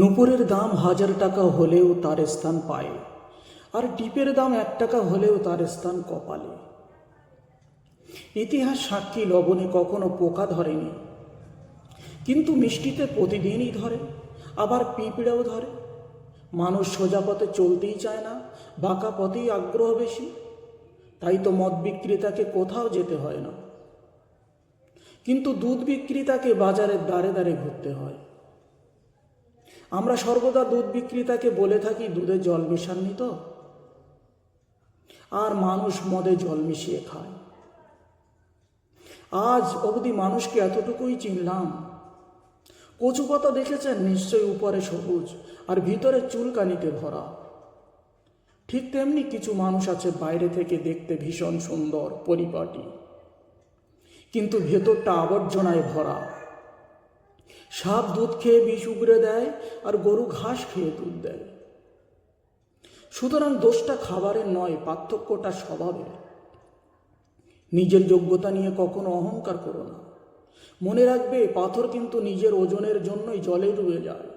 নুপুরের দাম হাজার টাকা হলেও তার স্থান পায়, আর টিপের দাম এক টাকা হলেও তার স্থান কপালে। ইতিহাস সাক্ষী লবণে কখনো পোকা ধরেনি, কিন্তু মিষ্টিতে প্রতিদিনই ধরে, আবার পিঁপড়েও ধরে। মানুষ সোজা পথে চলতেই চায় না, বাঁকা পথেই আগ্রহ বেশি, তাই তো মদ বিক্রেতাকে কোথাও যেতে হয় না। কিন্তু দুধ বিক্রেতাকে বাজারের দ্বারে দ্বারে ঘুরতে হয়। আমরা সর্বদা দুধ বিক্রেতাকে বলে থাকি, দুধে জল মেশাননি তো? আর মানুষ মদে জল মিশিয়ে খায়। আজ অবধি মানুষকে এতটুকুই চিনলাম। কচু পাতা দেখেছেন? নিশ্চয়ই উপরে সবুজ আর ভিতরে চুলকানিতে ভরা। ঠিক তেমনি কিছু মানুষ আছে বাইরে থেকে দেখতে ভীষণ সুন্দর, পরিপাটি। কিন্তু ভেতরটা আবর্জনায় ভরা। সাপ দুধ খেয়ে বিষ উগড়ে দেয় আর গরু ঘাস খেয়ে দুধ দেয়। সুতরাং দোষটা খাবারের নয়, পার্থক্যটা স্বভাবের। নিজের যোগ্যতা নিয়ে কখনো অহংকার করো না। মনে রাখবে, পাথর কিন্তু নিজের ওজনের জন্যই জলে ডুবে যায়।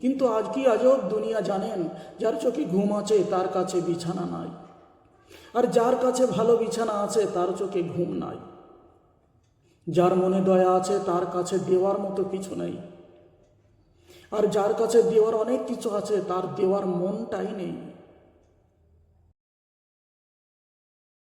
কিন্তু আজ কি আজব দুনিয়া জানেন, যার চোখে ঘুম আছে, তার কাছে বিছানা নাই। আর যার কাছে ভালো বিছানা আছে, তার চোখে ঘুম নাই। যার মনে দয়া আছে, তার কাছে দেওয়ার মতো কিছু নেই। আর যার কাছে দেওয়ার অনেক কিছু আছে, তার দেওয়ার মনটাই নেই।